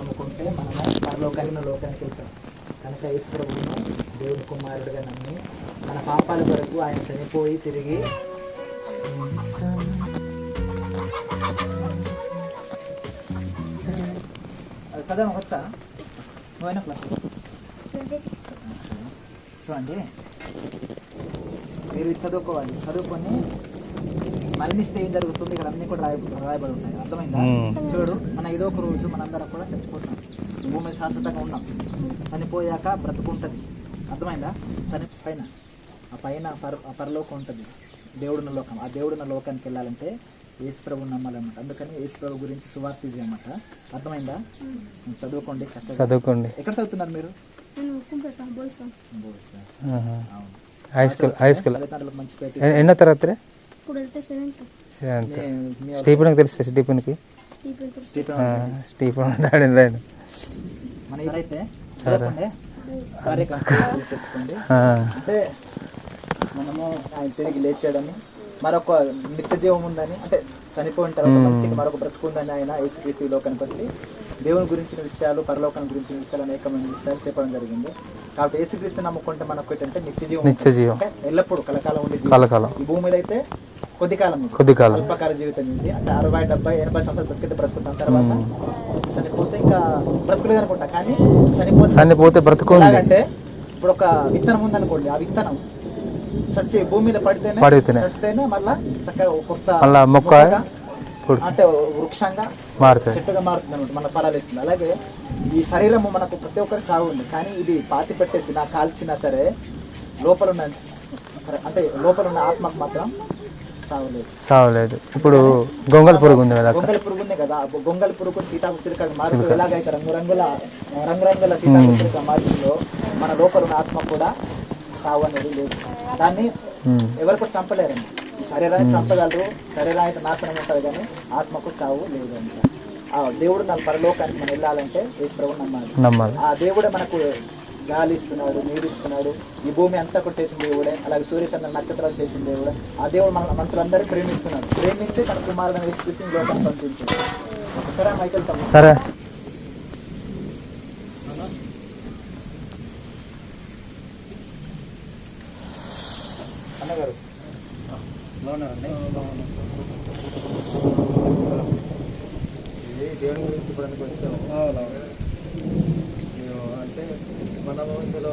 నమ్ముకుంటే మనము పరలోకాన్ని లోకానికి వెళ్తాం. కనుక యేసు ప్రభువును దేవుని కుమారుడిగా నమ్మి మన పాపాల వరకు ఆయన చనిపోయి తిరిగి అది వచ్చా నువ్వైనా క్లాస్ చూడండి. మీరు చదువుకోవాలి. చదువుకొని మరణిస్తే ఏం జరుగుతుంది? ఇక్కడ అన్ని కూడా రాయ రాయబడి ఉంటాయి అర్థమైందా. చూడు మన ఏదో ఒక రోజు మనందరం కూడా చచ్చిపోతాం. భూమి శాశ్వతంగా ఉన్నాం. చనిపోయాక బ్రతుకుంటుంది. అర్థమైందా? చని పైన. ఆ పైన పర ఆ పరలోకం ఉంటుంది. దేవుడున్న లోకం. ఆ దేవుడున్న లోకానికి వెళ్ళాలంటే యేసు ప్రభు నమ్మాలన్నమాట. అందుకని యేసు ప్రభు గురించి సువార్త ఇది అన్నమాట అర్థమైందా చదువుకోండి చదువుకోండి. ఎక్కడ చదువుతున్నారు మీరు? నేను కుంపెట్ట బోల్స్. ఆహా. అవును. హై స్కూల్ హై స్కూల్ ఎన్నో తరగతి సెవెంత్. స్టీఫెన్కి తెలుసు స్టీఫెన్కి? స్టీఫెన్ ఆ, స్టీఫెన్ డాడీ రాయండి అంటే మనము ఆయన తిరిగి లేచాడని మరొక నిత్య జీవం ఉందని అంటే చనిపోయిన తర్వాత మరొక బ్రతుకుందని ఆయన లోకానికి వచ్చి దేవుని గురించిన విషయాలు పరలోకం గురించిన విషయాలు అనేకమైన విషయాలు చెప్పడం జరిగింది కాబట్టి యేసుక్రీస్తు నమ్ముకుంటే మనకు ఏంటంటే నిత్య జీవం నిత్య. జీవం. అంటే ఎల్లప్పుడూ కలకాలం ఉండే. కలకాలం ఈ భూమి మీద అయితే కొద్ది కాలం. కొద్ది కాలం అల్పకాల జీవితం ఇది అంటే అరవై డెబ్బై ఎనభై సంవత్సరాలు బ్రతికితే బ్రతుకుతాం తర్వాత చనిపోతే ఇంకా బ్రతుకులేదు అనుకుంటా కానీ చనిపోతే చనిపోతే బ్రతుకుంది ఎలాగంటే ఇప్పుడు ఒక విత్తనం ఉందనుకోండి ఆ విత్తనం సచ్చి భూమి మీద పడితేనే పడితేనే. చస్తేనే మళ్ళా చక్కగా కొత్త మళ్ళా మొక్క అంటే వృక్షంగా మారుతుంది చెట్టుగా మారుతుంది అనమాట మన ఫలాలు ఇస్తుంది. అలాగే ఈ శరీరము మనకు ప్రతి ఒక్కరికి చావు ఉంది కానీ ఇది పాతి పెట్టేసి నా కాల్చినా సరే లోపల ఉన్న అంటే లోపల ఉన్న ఆత్మకు మాత్రం చావలేదు సావలేదు ఇప్పుడు గొంగల్ పురుగు ఉంది కదా గొంగళి పురుగు ఉంది కదా ఆ గొంగళి పురుగు సీతాకు చిలుక మార్పు ఎలాగైతే రంగురంగుల రంగురంగుల సీతాకు చిలుక మార్పులో మన లోపల ఉన్న ఆత్మ కూడా సావు అనేది లేదు. దాన్ని. ఎవరు కూడా చంపలేరండి. శరీరాన్ని చంపగలరు. శరీరం అయితే నాశనం ఉంటుంది కానీ ఆత్మకు చావు లేదు అంట. ఆ దేవుడు మన పరలోకానికి మనం వెళ్ళాలంటే ప్రభు నమ్మాలి. నమ్మాలి. ఆ దేవుడే మనకు గాలి ఇస్తున్నాడు నీరు ఇస్తున్నాడు. ఈ భూమి అంతా కూడా చేసిన దేవుడే అలాగే సూర్యచంద్ర నక్షత్రాలు చేసిన దేవుడే. ఆ దేవుడు మన మనుషులందరూ ప్రేమిస్తున్నాడు. ప్రేమించి తన కుమారుడు వేసుకృష్ణ లోకాన్ని పంపించాడు. ఒకసారి మైకెల్ తమ్ముడు? సరే. అన్నగారు. ఇది దేవుని గురించి చెప్పడానికి వచ్చాము అంటే మనము ఇందులో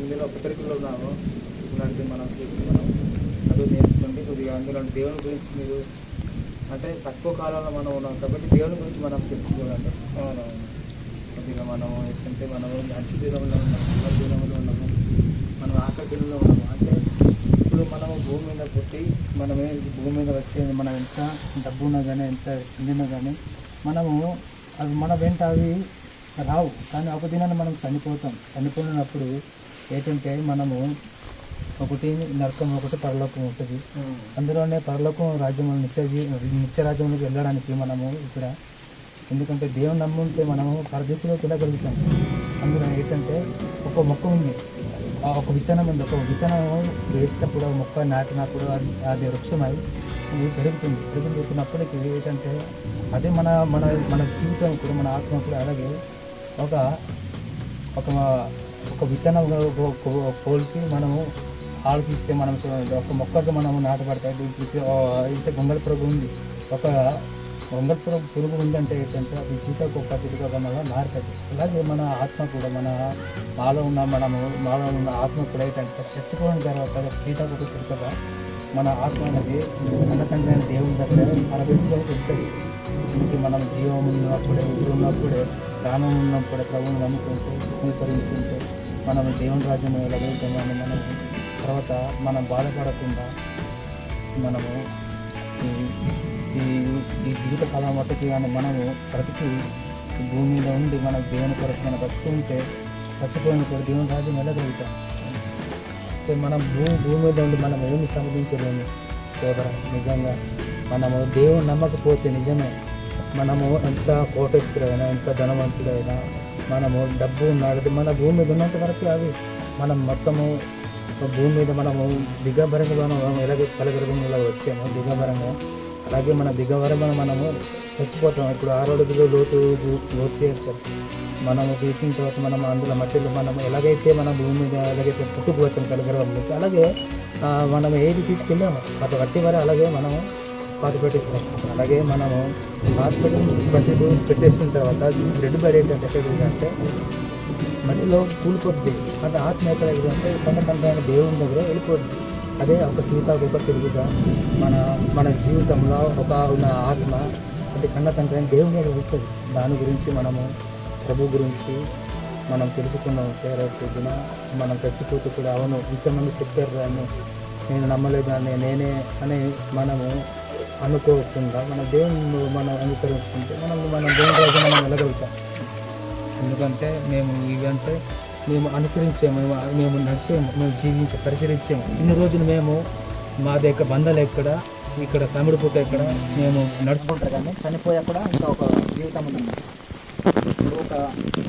ఇందులో పత్రికల్లో ఉన్నాము. ఇలాంటి మనం చూసి మనం చదువు నేర్చుకోండి కొద్దిగా అందులో దేవుని గురించి మీరు అంటే తక్కువ కాలంలో మనం ఉన్నాం కాబట్టి దేవుని గురించి మనం తెలుసుకోవాలంటే కొద్దిగా మనం ఏంటంటే మనం అతి దూరంలో ఉన్నాము దూరంలో ఉన్నాము. మనం ఆకలి దినంలో ఉన్నాము. అంటే మనము భూమి మీద పుట్టి మనమే భూమి మీద వచ్చేది మనం ఎంత డబ్బు ఉన్నా కానీ ఎంత తిండినా కానీ మనము అవి మన వెంట అవి రావు. కానీ ఒక దినాన్ని మనం చనిపోతాం. చనిపోయినప్పుడు ఏంటంటే మనము ఒకటి నరకం ఒకటి పరలోకం ఉంటుంది. అందులోనే పరలోకం రాజ్యం నిత్య జీ నిత్య రాజ్యంలోకి వెళ్ళడానికి మనము ఇక్కడ ఎందుకంటే దేవుని నమ్ముంటే మనము పరదేశంలోకి వెళ్ళగలుగుతాం అందులో ఏంటంటే ఒక మొక్క ఉంది. ఒక విత్తనం ఉంది. ఒక విత్తనం వేసినప్పుడు మొక్క నాటినప్పుడు అది అది వృక్షమై ఇది పెరుగుతుంది. పెరుగుతున్నప్పటికీ ఏంటంటే అదే మన మన మన జీవితం కూడా మన ఆత్మ కూడా అలాగే ఒక ఒక ఒక విత్తనం పోల్చి మనము ఆలోచిస్తే మనం ఒక మొక్కకు మనము నాటబడతాయి. దీనికి చూసి, ఇంత గొంగళ పురుగు ఉంది. ఒక గొంగళ పురుగు ఉందంటే ఏంటంటే అది సీతాకొక చిలుకగా మన మారుతుంది. అలాగే మన ఆత్మ కూడా మన మాలో ఉన్న మనము మాలో ఉన్న ఆత్మ కూడా ఏంటంటే చచ్చిపోయిన తర్వాత ఒక మన ఆత్మ అనేది అన్నతండ్రి దేవుని దగ్గర పరదేశంలో ఉంటుంది. దీనికి మనం జీవం ఉన్నప్పుడే ఊరు ఉన్నప్పుడే ప్రాణం ఉన్నప్పుడే ప్రభువుని నమ్ముకుంటే స్వీకరించి మనం దేవుని రాజ్యం వెళ్ళగలుగుతామని మనం తర్వాత మనం బాధపడకుండా మనము ఈ- ఈ జీవితకాలం జీవిత కాలం మట్టుకు కానీ మనము బ్రతికి భూమిలో భూమి మీద ఉండి మన దేవుని కొరకు మనం బ్రతుకుంటే చచ్చిపోయినప్పుడు దేవుని రాజ్యం వెళ్ళగలుగుతాం. అంటే మనం భూమి భూమి మీద ఉండి మనం ఏమి సంపాదించలేము. సోదర నిజంగా మనము దేవుని నమ్మకపోతే నిజమే. మనము ఎంత కోటేశ్వరైనా ఎంత ధనవంతుడైనా మనము డబ్బు ఉన్నది మన భూమి మీద ఉన్నంత వరకు అవి. మనం మొత్తము భూమి మీద మనము దిగభరంగా మనం ఎలాగ కలగరంగా వచ్చాము దిగభరంగా అలాగే మన దిగవరమైన మనము చచ్చిపోతాం. ఇప్పుడు ఆరు అడుగులు లోతు లోతు చేస్తారు. మనము తీసిన తర్వాత మనం అందులో మట్టిలో మనం ఎలాగైతే మన భూమి మీద ఎలాగైతే పుట్టుకువచ్చాం కలగరం చేసి అలాగే మనం ఏది తీసుకెళ్ళామో అది వట్టి వరే అలాగే మనము పాత పెట్టేస్తాం. అలాగే మనము పాత పెట్టి బట్టి పెట్టేసిన తర్వాత రెడ్ బైడ్ ఏంటంటే అంటే మట్టిలో కూలిపోతుంది. అంటే ఆత్మ ఎక్కడ అంటే కొండ కొంత దేవుని దగ్గర వెళ్ళిపోతుంది. అదే ఒక సీతాకొక సిరుగుగా మన మన జీవితంలో ఒక ఉన్న ఆత్మ అంటే కన్న తండ్రి దేవుని మీద ఉంటుంది. దాని గురించి మనము ప్రభు గురించి మనం తెలుసుకున్నాం పేరు పొద్దున మనం చచ్చిపోతూ కూడా అవును ఇంతమంది చెప్పారు దాన్ని నేను నమ్మలేదు అని నేనే అని మనము అనుకోకుండా మన దేవుని మనం అనుకరించుకుంటే మనం మన దేవుని రాజు మనం వెళ్ళగలుగుతాం ఎందుకంటే మేము ఇవంటే మేము అనుసరించాము మేము మేము నడిచాము మేము జీవించి పరిశీలించాము. ఇన్ని రోజులు మేము మా దగ్గర బంధాలు ఎక్కడ ఇక్కడ తమిడి పుట్ట ఎక్కడ మేము నడుచుకుంటారు కానీ చనిపోయాక కూడా ఇంకా ఒక జీవితం ఉంది. ఇప్పుడు ఒక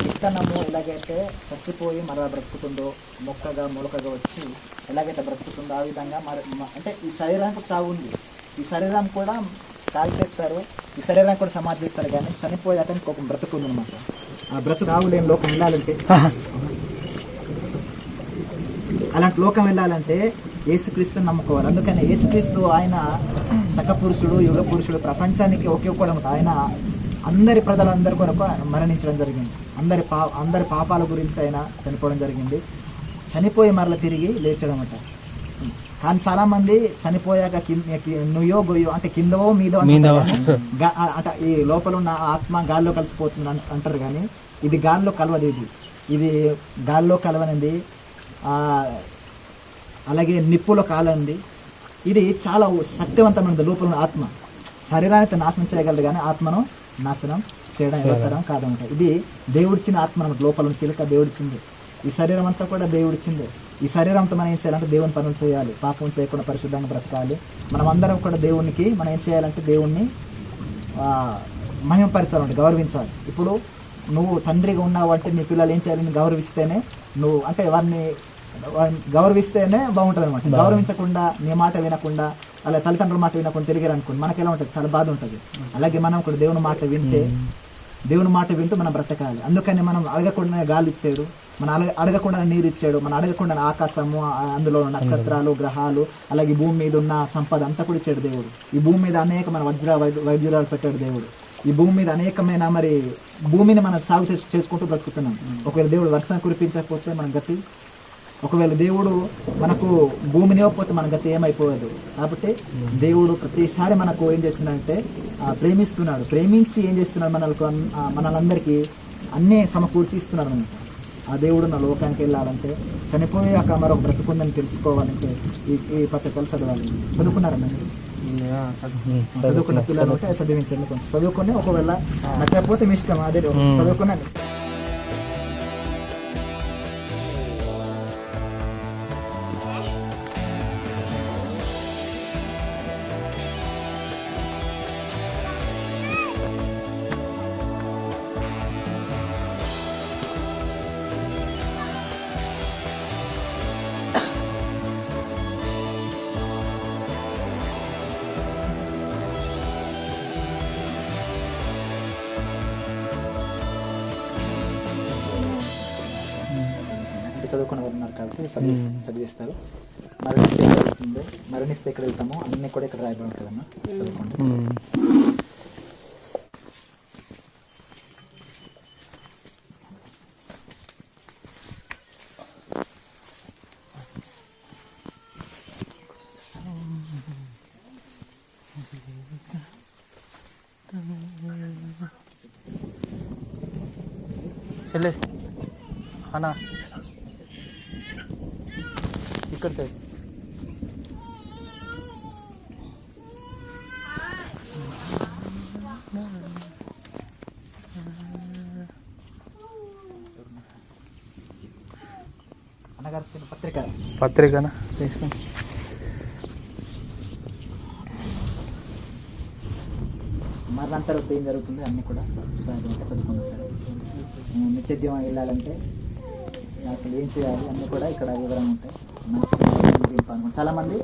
విత్తనము ఎలాగైతే చచ్చిపోయి మరలా బ్రతుకుతుందో మొక్కగా మొలకగా వచ్చి ఎలాగైతే బ్రతుకుతుందో ఆ విధంగా మరి అంటే ఈ శరీరానికి చావు ఉంది. ఈ శరీరం కూడా కాల్ చేస్తారు ఈ శరీరం కూడా సమాధిస్తారు కానీ చనిపోయాక ఇంకొక బ్రతుకు ఉంది అనమాట ఆ బ్రతుకు రావులేని లోకం వెళ్ళాలంటే అలాంటి లోకం వెళ్ళాలంటే యేసుక్రీస్తుని నమ్ముకోవాలి. అందుకని యేసుక్రీస్తు ఆయన సకపురుషుడు యుగ పురుషుడు ప్రపంచానికి ఒకే ఒక్కడు ఆయన అందరి ప్రజలందరి కొరకు మరణించడం జరిగింది. అందరి పా అందరి పాపాల గురించి ఆయన చనిపోవడం జరిగింది. చనిపోయి మరల తిరిగి లేచడం అంట కానీ చాలా మంది చనిపోయాక నుయ్యో గొయ్యో అంటే కిందో. మీదో అంటే ఈ లోపల ఉన్న ఆత్మ గాల్లో కలిసిపోతుంది అంటారు కానీ ఇది గాల్లో కలవదు ఇది. ఇది గాల్లో కలవనిది అలాగే నిప్పులో కాలంది ఇది చాలా శక్తివంతమైనది లోపల ఉన్న ఆత్మ. శరీరాన్ని నాశనం చేయగలదు కానీ ఆత్మను నాశనం చేయడం ఎవరితరం కాదనమాట. ఇది దేవుడిచ్చిన ఆత్మ అన్నమాట లోపల ఉన్న చిలుక దేవుడిచ్చింది. ఈ శరీరం అంతా కూడా దేవుడిచ్చింది. ఈ శరీరంతో మనం ఏం చేయాలంటే దేవుని పనులు చేయాలి. పాపం చేయకుండా పరిశుద్ధంగా బ్రతకాలి. మనం అందరం కూడా దేవునికి మనం ఏం చేయాలంటే దేవుణ్ణి మహిమపరచాలంటే గౌరవించాలి. ఇప్పుడు నువ్వు తండ్రిగా ఉన్నావు అంటే నీ పిల్లలు ఏం చేయాలి? నువ్వు గౌరవిస్తేనే నువ్వు అంటే వారిని గౌరవిస్తేనే బాగుంటుంది అనమాట గౌరవించకుండా నీ మాట వినకుండా అలా తల్లిదండ్రుల మాట వినకుండా తిరిగారు అనుకోండి మనకి ఎలా ఉంటుంది? చాలా బాధ ఉంటుంది అలాగే మనం కూడా దేవుని మాట వింటే దేవుని మాట వింటూ మనం బ్రతకాలి. అందుకని మనం అడగకుండా గాలి ఇచ్చాడు మన అడగ అడగకుండా నీరు ఇచ్చాడు మనం అడగకుండా ఆకాశము అందులో నక్షత్రాలు గ్రహాలు అలాగే భూమి మీద ఉన్న సంపద అంతా కూడా ఇచ్చాడు దేవుడు. ఈ భూమి మీద అనేకమైన వజ్ర వైద్య వైద్యురాలు పెట్టాడు దేవుడు. ఈ భూమి మీద అనేకమైన మరి భూమిని మనం సాగు చేసు- చేసుకుంటూ బ్రతుకుతున్నాం. ఒకవేళ దేవుడు వర్షం కురిపించకపోతే మన గతి ఒకవేళ దేవుడు మనకు భూమిని ఇవ్వకపోతే మన గతి ఏమైపోదు. కాబట్టి దేవుడు ప్రతిసారి మనకు ఏం చేస్తున్నాడంటే ఆ, ప్రేమిస్తున్నాడు. ప్రేమించి ఏం చేస్తున్నాడు మనకు మనలందరికీ అన్నీ సమకూర్చి ఇస్తున్నాడు మనకు ఆ దేవుడు నా లోకానికి వెళ్ళాలంటే చనిపోయాక మరొక బ్రతుకుందని తెలుసుకోవాలంటే ఈ ఈ పత్రికలు చదవాలి. చదువుకున్నారా మీరు? చదువుకున్న. పిల్లలు ఉంటే చదివించండి కొంచెం. చదువుకొని ఒకవేళ నచ్చకపోతే మీ ఇష్టం అదే చదువుకున్నా చదివి చదివిస్తారు. మరణిస్తే ఎక్కడ వెళ్తుంది మరణిస్తే ఎక్కడ వెళ్తామో అన్ని కూడా ఇక్కడ రాయబడి ఉంటుందన్న చదువుకోండి చెల్లె అన్నా. ఇక్కడ తె- అన్నగారు చిన్న పత్రిక. పత్రికనా? తీసుకుని ఏం జరుగుతుంది అన్ని కూడా. చదువుకోండి సార్. నిత్యజీవం వెళ్ళాలంటే అసలు ఏం చేయాలి అన్నీ కూడా ఇక్కడ వివరంగా ఉంటాయి. ముగింపు అనుకుంటారు చాలామంది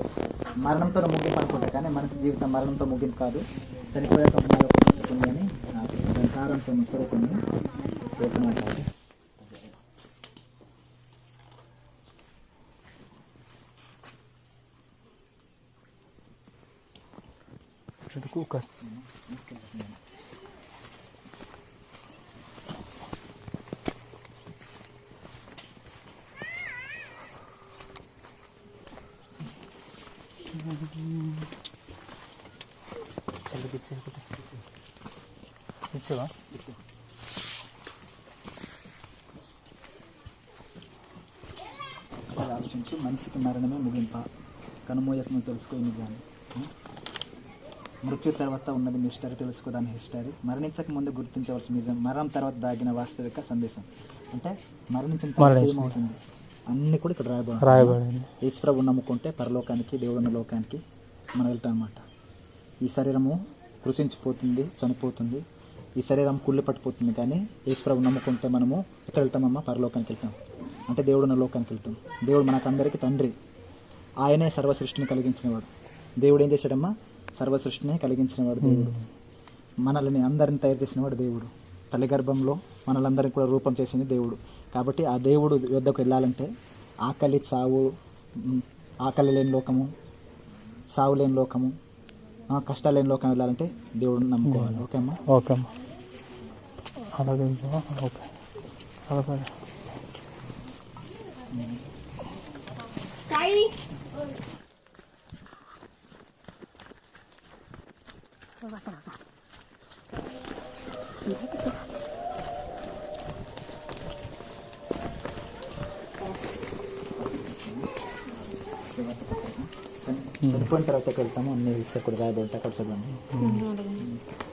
మరణంతో ముగింపు అనుకుంటారు కానీ మనిషి జీవితం మరణంతో ముగింపు కాదు. చనిపోయాక మరొక అని దాని సారాంశం చదువుకుని చేతున్నట్టు చెడుకు కష్టం ఒకసారి ఆలోచించు మనిషికి మరణమే ముగింప. కనుమోయకము తెలుసుకో నిజాన్ని? మృత్యు తర్వాత ఉన్నది మిస్టరీ తెలుసుకోదాని హిస్టరీ మరణించక ముందు గుర్తించవలసిన నిజం మరణం తర్వాత దాగిన వాస్తవిక సందేశం. అంటే మరణించిన తర్వాత. ఏమవుతుంది? అన్ని కూడా ఇక్కడ రాయబడి రాయబడింది. ఈశ్వరవు నమ్ముకుంటే పరలోకానికి దేవుడున్న లోకానికి మనం వెళ్తాం అన్నమాట. ఈ శరీరము కృషించిపోతుంది చనిపోతుంది. ఈ శరీరం కుళ్ళి పట్టిపోతుంది కానీ ఈశ్వరవు నమ్ముకుంటే మనము ఎక్కడ వెళ్తామమ్మా? పరలోకానికి వెళ్తాం. అంటే దేవుడున్న లోకానికి వెళ్తాం. దేవుడు మనకందరికీ తండ్రి. ఆయనే సర్వ సృష్టిని కలిగించినవాడు. దేవుడు ఏం చేశాడమ్మా? సర్వ సృష్టిని కలిగించినవాడు దేవుడు. మనల్ని అందరిని తయారు చేసినవాడు దేవుడు. తల్లి గర్భంలో మనలందరినీ కూడా రూపం చేసింది దేవుడు. కాబట్టి ఆ దేవుడు యొద్దకు వెళ్ళాలంటే ఆకలి చావు ఆకలి లేని లోకము సావు లేని లోకము కష్టాలు లేని లోకం వెళ్ళాలంటే దేవుడిని నమ్ముకోవాలి. ఓకే అమ్మా ఓకే అమ్మా అలాగే ఇంకా ఓకే అలాగే చని- చనిపోయిన తర్వాత ఎక్కడికి వెళ్తాము అన్ని విషయాలు కూడా రాయబడి ఉంటాయి అక్కడ చదవండి ఇలా రూపం తప్పండి ఓకే బాగా బాగున్నారన్నా పత్రిక చదువుకున్న వారికి ఇద్దరు డాడీ కూడా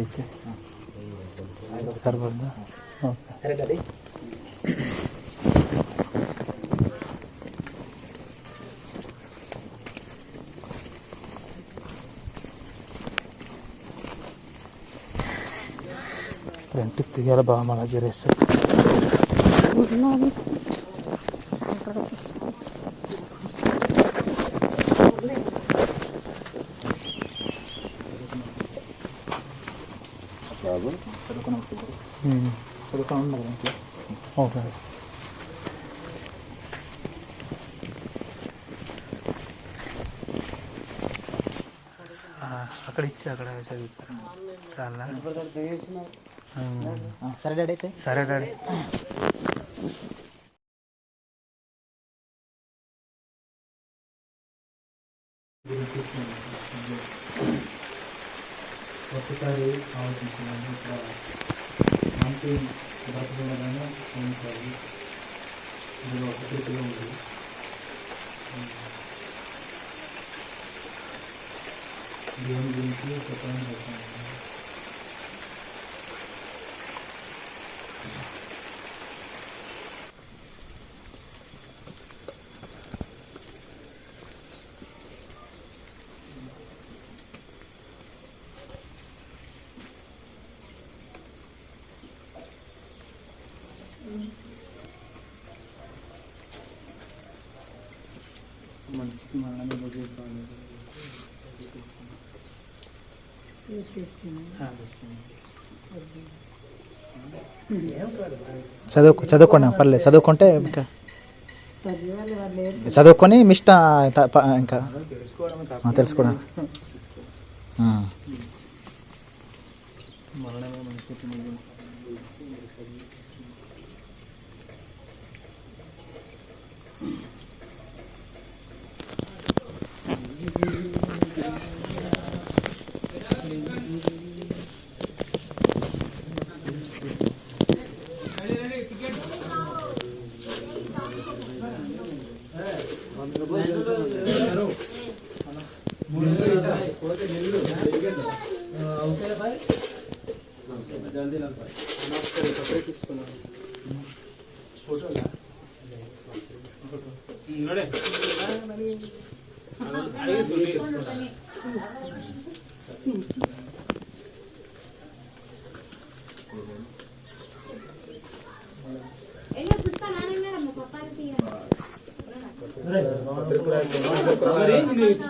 ఇచ్చే సరిపడుతుందా ఓకే సరే డాడీ రెంట్ తీయాలి బాగా మళ్ళీ చేరేస్తారు చదువుకున్న వారికి ఇద్దరు ఉమ్. చదువుకుని ఉన్నారు ఇంట్లో ఓకే ఆ, అక్కడ ఇచ్చి అక్కడ చదువుతారు చాలా ఆ, సరే డాడీ అయితే. సరే డాడీ. ఒక్కసారి ఆలోచించాలి ఇక్కడ మంచి బ్రతకూడదని క్షమించాలి ఇందులో ఒక స్థితిలో ఉంది. దేవుని గురించి చెప్పడం చెప్పాలి మరణమే కాలేదు చదువుకోండి పర్లేదు. చదువుకుంటే ఇంకా చదువుకొని మిష్ట ఇంకా తెలుసుకోవడం. జల్దీ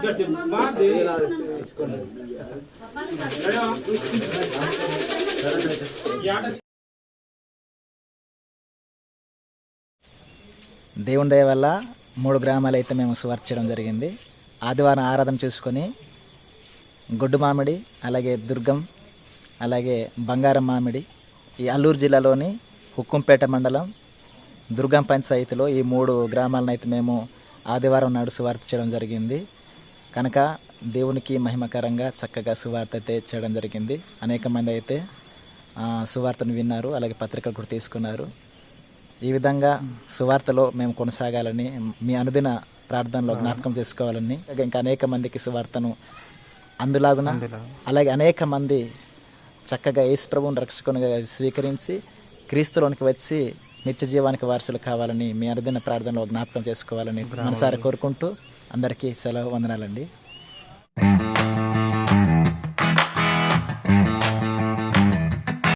Gracias. Más de దేవుని దయ వల్ల మూడు గ్రామాలు అయితే మేము సువార్త చేయడం జరిగింది. ఆదివారం ఆరాధన చేసుకొని గొడ్డు మామిడి అలాగే దుర్గం అలాగే బంగారం మామిడి ఈ అల్లూరు జిల్లాలోని హుక్కుంపేట మండలం దుర్గం పంచాయతీలో ఈ మూడు గ్రామాలను అయితే మేము ఆదివారం నాడు సువార్త చేయడం జరిగింది. కనుక దేవునికి మహిమకరంగా చక్కగా సువార్త అయితే చేయడం జరిగింది. అనేక మంది అయితే సువార్తను విన్నారు అలాగే పత్రికలు కూడా తీసుకున్నారు. ఈ విధంగా సువార్తలో మేము కొనసాగాలని మీ అనుదిన ప్రార్థనలో జ్ఞాపకం చేసుకోవాలని ఇంకా అనేక మందికి సువార్తను అందులాగున అలాగే అనేక మంది చక్కగా యేసు ప్రభువుని రక్షకునిగా స్వీకరించి క్రీస్తులోనికి వచ్చి నిత్య జీవానికి వారసులు కావాలని మీ అనుదిన ప్రార్థనలో జ్ఞాపకం చేసుకోవాలని మనసారా కోరుకుంటూ అందరికీ సెలవు వందనాలండి. Mm-hmm.